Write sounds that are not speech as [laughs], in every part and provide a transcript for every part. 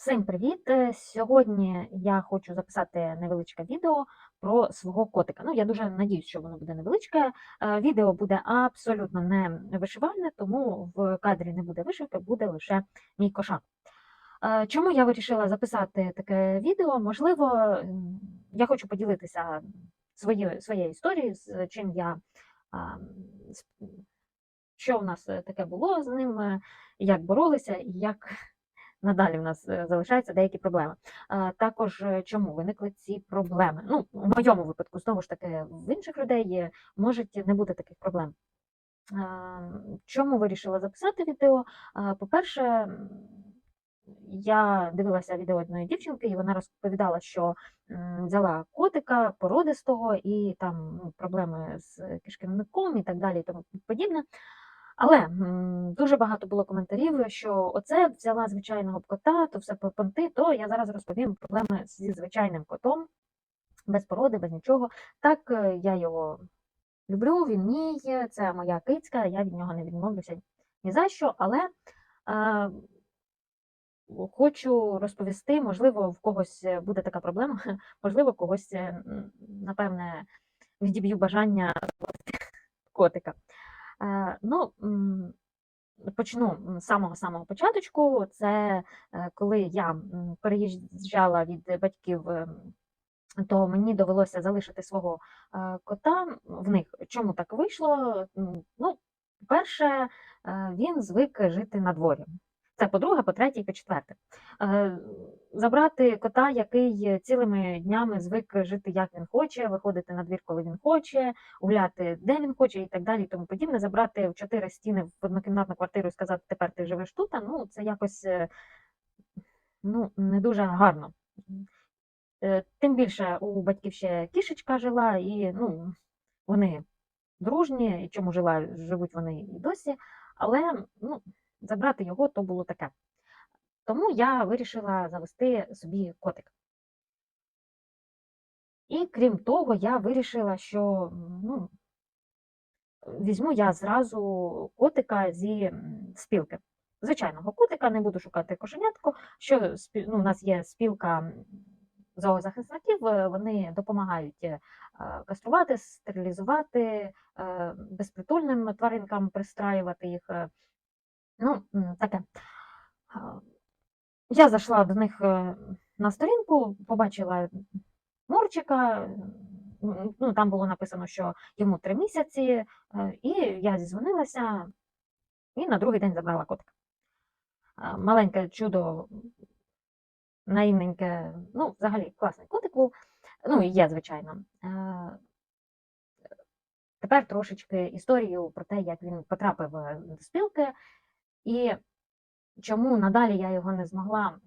Всім привіт! Е, Сьогодні я хочу записати невеличке відео про свого котика. Ну, я дуже надіюсь, що воно буде невеличке. Е, Відео буде абсолютно не вишивальне, тому в кадрі не буде вишивки, буде лише мій кошак. Е, Чому я вирішила записати таке відео? Можливо, я хочу поділитися своєю, своєю історією, з чим я що у нас таке було з ним, як боролися і як надалі в нас е, залишаються деякі проблеми. Також е, чому виникли ці проблеми? Ну, в моєму випадку, знову ж таки, в інших людей е, можуть не бути таких проблем. Чому вирішила записати відео? По-перше, я дивилася відео одної дівчинки, і вона розповідала, що взяла котика породистого і там ну, проблеми з кишківником і так далі, і тому подібне. Але дуже багато було коментарів, що оце взяла звичайного кота, то все по понти, то я зараз розповім проблеми зі звичайним котом, без породи, без нічого. Так, е, я його люблю, він мій, це моя кицька, я від нього не відмовлюся ні за що, але е, хочу розповісти, можливо, в когось е, буде така проблема, [laughs] можливо, когось, е, напевне, відіб'ю бажання котика. Е, Ну, почну з самого-самого початочку. Це е, коли я переїжджала від батьків, ем, то мені довелося залишити свого е, кота в них. Чому так вийшло? Ну, по-перше, е, він звик жити на дворі. Це по-друге, по-третє і по-четверте. Е, Забрати кота, який цілими днями звик жити як він хоче, виходити на двір, коли він хоче, гуляти, де він хоче, і так далі, і тому подібне. Забрати в чотири стіни в однокімнатну квартиру і сказати, тепер ти живеш тут, ну це якось е, ну, не дуже гарно. Е, Тим більше у батьків ще кішечка жила, і ну, вони дружні, і чому жила, живуть вони і досі, але ну, забрати його то було таке. Тому я вирішила завести собі котик. І крім того, я вирішила, що ну, візьму я зразу котика зі спілки. Звичайного котика, не буду шукати кошенятку. Що ну, у нас є спілка зоозахисників, е, вони допомагають е, каструвати, стерилізувати, е, безпритульним тваринкам пристраювати їх. Ну, таке. Я зайшла до них е, на сторінку, побачила Мурчика, ну, там було написано, що йому три місяці, е, і я зізвонилася і на другий день забрала котика. Маленьке чудо, наївненьке, ну, взагалі класний котик був. Ну, і є, звичайно. Е, Тепер трошечки історію про те, як він потрапив до спілки, і чому надалі я його не змогла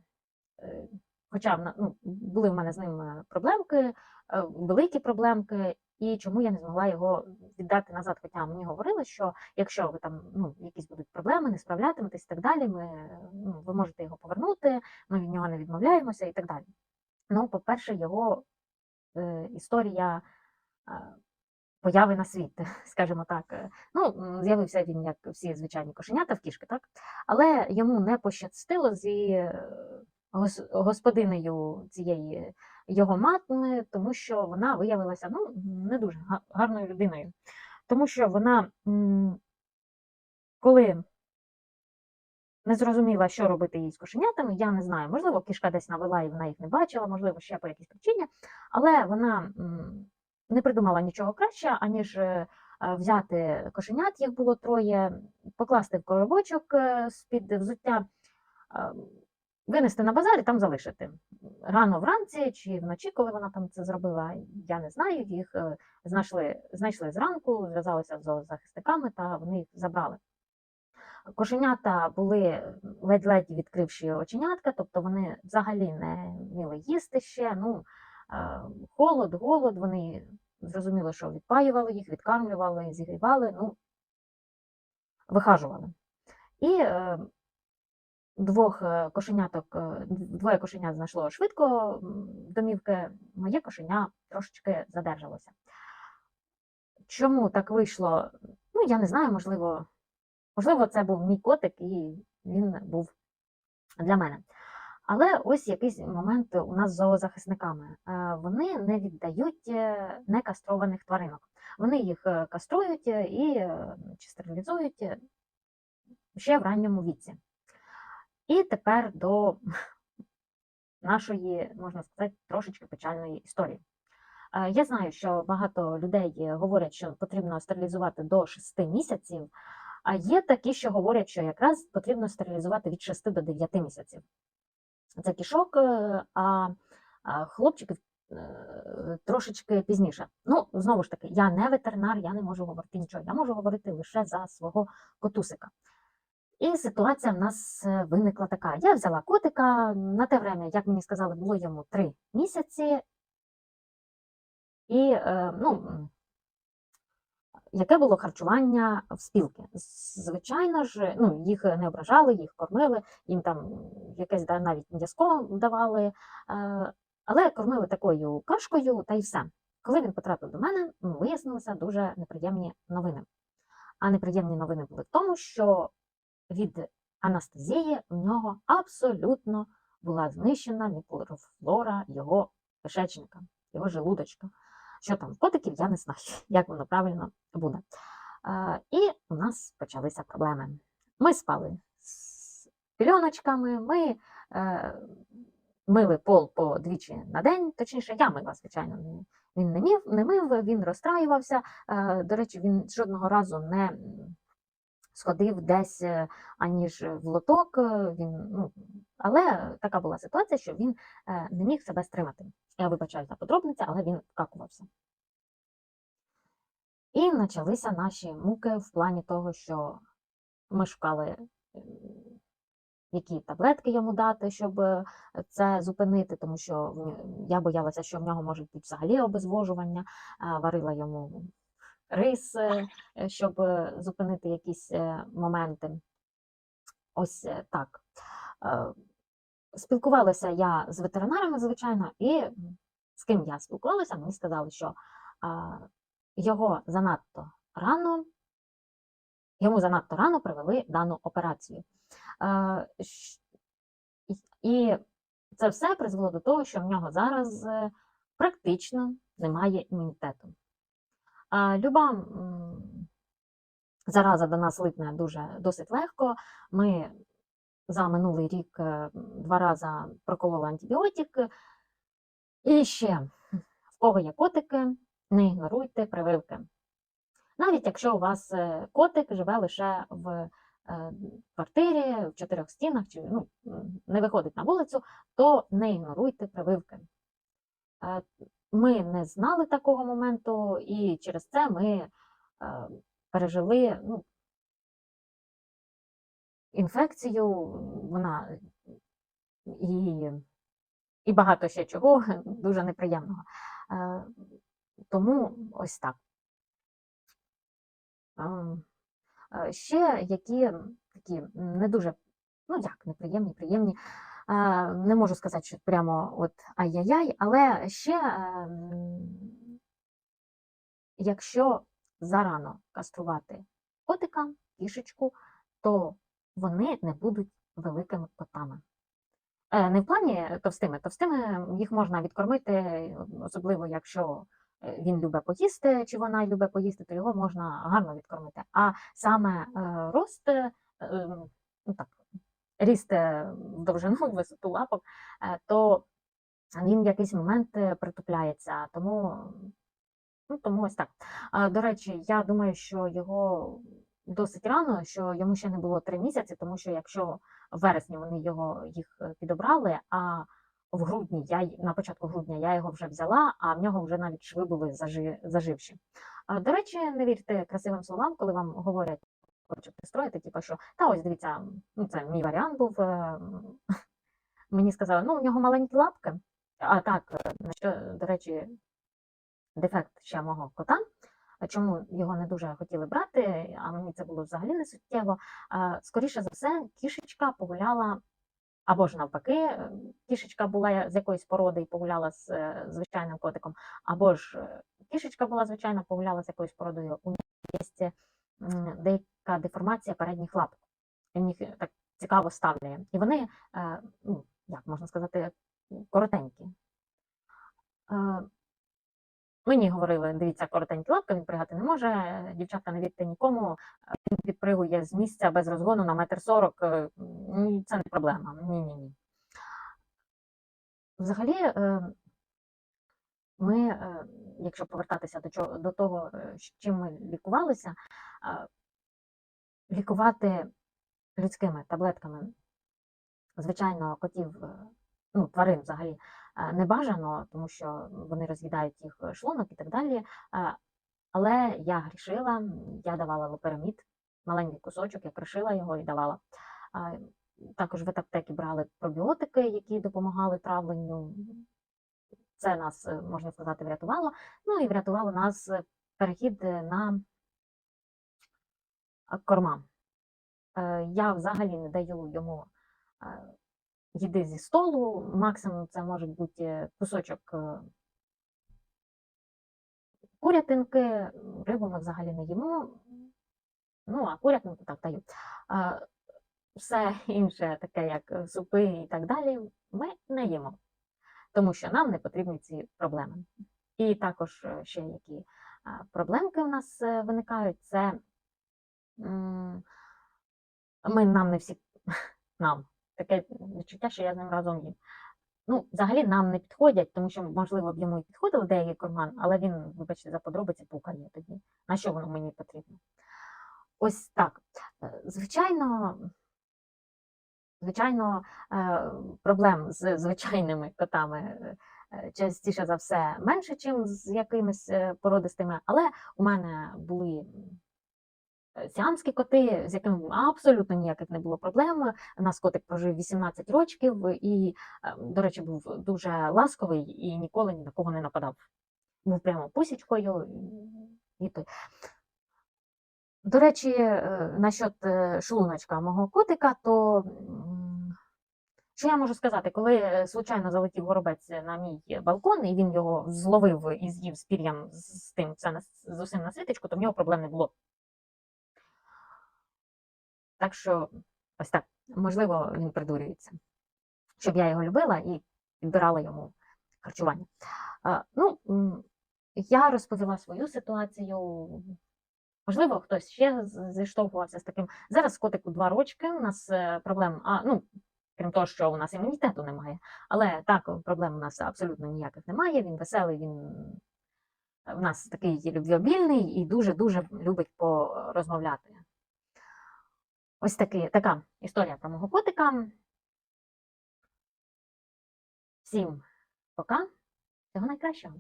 е, Хоча ну, були в мене з ним е, проблемки, е, великі проблемки, і чому я не змогла його віддати назад. Хоча мені говорили, що якщо ви там ну, якісь будуть проблеми, не справлятиметесь і так далі, ми, ну, ви можете його повернути, ми від нього не відмовляємося і так далі. Ну, по-перше, його е, історія появи на світ, [laughs] скажімо так. Е, Ну, з'явився він, як всі звичайні кошенята в кішки, так? Але йому не пощастило зі е, господинею цієї його матми, тому що вона виявилася ну, не дуже гарною людиною. Тому що вона, коли не зрозуміла, що робити їй з кошенятами, я не знаю, можливо, кішка десь навела і вона їх не бачила, можливо, ще по якійсь причині, але вона не придумала нічого краще, аніж е, взяти кошенят, їх було троє, покласти в коробочок е, з-під взуття, винести на базар і там залишити. Рано вранці чи вночі, коли вона там це зробила, я не знаю. Їх е, знайшли, знайшли зранку, зв'язалися з зоозахисниками та вони їх забрали. Кошенята були ледь-ледь відкривши оченятка, тобто вони взагалі не вміли їсти ще. Ну, холод, голод, вони зрозуміло, що відпаювали їх, відкармлювали, зігрівали, ну, вихажували. І е, двох е, кошеняток, е, двоє кошенят знайшло швидко домівки, моє кошеня трошечки задержалося. Чому так вийшло? Ну, я не знаю, можливо, можливо, це був мій котик, і він був для мене. Але ось якийсь момент у нас з зоозахисниками. Е, Вони не віддають е, некастрованих тваринок. Вони їх е, каструють і чи стерилізують ще в ранньому віці. І тепер до нашої, можна сказати, трошечки печальної історії. Я знаю, що багато людей говорять, що потрібно стерилізувати до 6 місяців, а є такі, що говорять, що якраз потрібно стерилізувати від 6 до 9 місяців. Це кішок, е, а хлопчиків е, трошечки пізніше. Ну, знову ж таки, я не ветеринар, я не можу говорити нічого. Я можу говорити лише за свого котусика. І ситуація в нас е, виникла така. Я взяла котика на те время, як мені сказали, було йому 3 місяці. І е, ну, яке було харчування в спілки? Звичайно ж, ну, їх не ображали, їх кормили, їм там якесь да, навіть м'язко давали, е, але кормили такою кашкою та й все. Коли він потрапив до мене, вияснилися дуже неприємні новини. А неприємні новини були в тому, що від анестезії в нього абсолютно була знищена мікрофлора його кишечника, його желудочка. Що там котиків, я не знаю, [laughs] як воно правильно буде. Е, І у нас почалися проблеми. Ми спали з пільоночками, ми е, мили пол по двічі на день, точніше, я мила, звичайно, він не мів, не мив, він розстраювався. Е, До речі, він жодного разу не сходив десь е, аніж в лоток. е, Він, ну, але така була ситуація, що він не міг себе стримати. Я вибачаю за подробниці, але він вкакувався. І почалися наші муки в плані того, що ми шукали, які таблетки йому дати, щоб е, це зупинити, тому що я боялася, що в нього може бути взагалі обезвожування, варила йому рис, е, щоб е, зупинити якісь моменти. Ось так. Спілкувалася я з ветеринарами, звичайно, і з ким я спілкувалася, мені сказали, що його занадто рано, йому занадто рано провели дану операцію. І- це все призвело до того, що в нього зараз е, практично немає імунітету. Люба зараза до нас липне дуже досить легко. Ми за минулий рік е, два рази прокололи антибіотик. І ще, в кого є котики, не ігноруйте прививки. Навіть якщо у вас е, котик живе лише в е, квартирі, в чотирьох стінах, чи ну, не виходить на вулицю, то не ігноруйте прививки. Ми не знали такого моменту, і через це ми пережили ну, інфекцію, вона і, і багато ще чого [laughs] дуже неприємного. Е, Тому ось так. Ем, е, Ще які такі не дуже, ну як, неприємні, приємні. Е, Не можу сказати, що прямо от ай-яй-яй, але ще, якщо зарано каструвати котика, кішечку, то вони не будуть великими котами. Е, Не в плані товстими. Товстими їх можна відкормити, особливо якщо е, він любить поїсти, чи вона любить поїсти, то його можна гарно відкормити. А саме е, рост, е, е, ну так, ріст в довжину, [laughs] висоту лапок, то він в якийсь момент притупляється. Тому, ну, тому ось так. До речі, я думаю, що його досить рано, що йому ще не було три місяці, тому що якщо в вересні вони його їх е, підобрали, а в грудні я на початку грудня я його вже взяла, а в нього вже навіть шви були зажи- заживші. До речі, не вірте красивим словам, коли вам говорять, хочуть пристроїти, типу, що та ось дивіться, ну це мій варіант був. е, Мені сказали, ну у нього маленькі лапки. А так, е, на що, до речі, дефект ще мого кота чому його не дуже хотіли брати, а мені це було взагалі не суттєво. Скоріше за все, кішечка погуляла. Або ж навпаки, кішечка була з якоїсь породи і погуляла з е, звичайним котиком, або ж е, кішечка була, звичайно, погуляла з якоюсь породою. У них є деяка деформація передніх лап. І їх так цікаво ставляє. І вони, е, ну, як можна сказати, коротенькі. Мені говорили, дивіться, коротенькі лапки, він пригати не може. Дівчатка, не вірте нікому. Він підпригує з місця без розгону на метр сорок. е, Це не проблема. Ні, ні. Взагалі, е, ми, е, якщо повертатися до чого до того, е, з чим ми лікувалися, е, лікувати людськими таблетками, звичайно, котів, е, ну, тварин взагалі е, не бажано, тому що вони роз'їдають їх шлунок і так далі. Е, Але я грішила, я давала лоперамід, маленький кусочок, я кришила його і давала. Е, Також в аптеки брали пробіотики, які допомагали травленню. Це нас, е, можна сказати, врятувало. Ну і врятувало нас е, перехід е, на корма. Е, Я взагалі не даю йому е, їди зі столу. Максимум це може бути кусочок е, курятинки, рибу ми взагалі не їмо. Ну, а курятинку так даю. Е, Все [laughs] інше, таке як е, супи і так далі, ми не їмо, тому що нам не потрібні ці проблеми. І також е, ще які е, проблемки у нас е, виникають, це ми нам не всі [laughs] нам таке відчуття, що я з ним разом їм. Ну, взагалі нам не підходять, тому що, можливо, б йому і підходив деякий корман, але він, вибачте, за подробиці пукає тоді. На що воно мені потрібно? Ось так. Е, Звичайно, звичайно, е, проблем з звичайними котами е, частіше за все менше, ніж з якимись породистими, але у мене були сіамські коти, з якими абсолютно ніяких не було проблем. У нас котик прожив 18 років і, е, до речі, був дуже ласковий і ніколи ні на кого не нападав. Був прямо пусічкою і той. До речі, е, насчет е, шлуночка мого котика, то що я можу сказати, коли е, случайно залетів горобець на мій балкон, і він його зловив і з'їв з пір'ям з тим, це з усім на світочку, то в нього проблем не було. Так що, ось так, можливо, він придурюється, щоб я його любила і підбирала йому харчування. Ну, я розповіла свою ситуацію. Можливо, хтось ще зіштовхувався з таким. Зараз котику два рочки. У нас е, проблем, а ну крім того, що у нас імунітету немає. Але так, проблем у нас абсолютно ніяких немає. Він веселий, він в нас такий любвеобільний і дуже-дуже любить порозмовляти. Ось таки, така історія про мого котика. Всім пока, всього найкращого.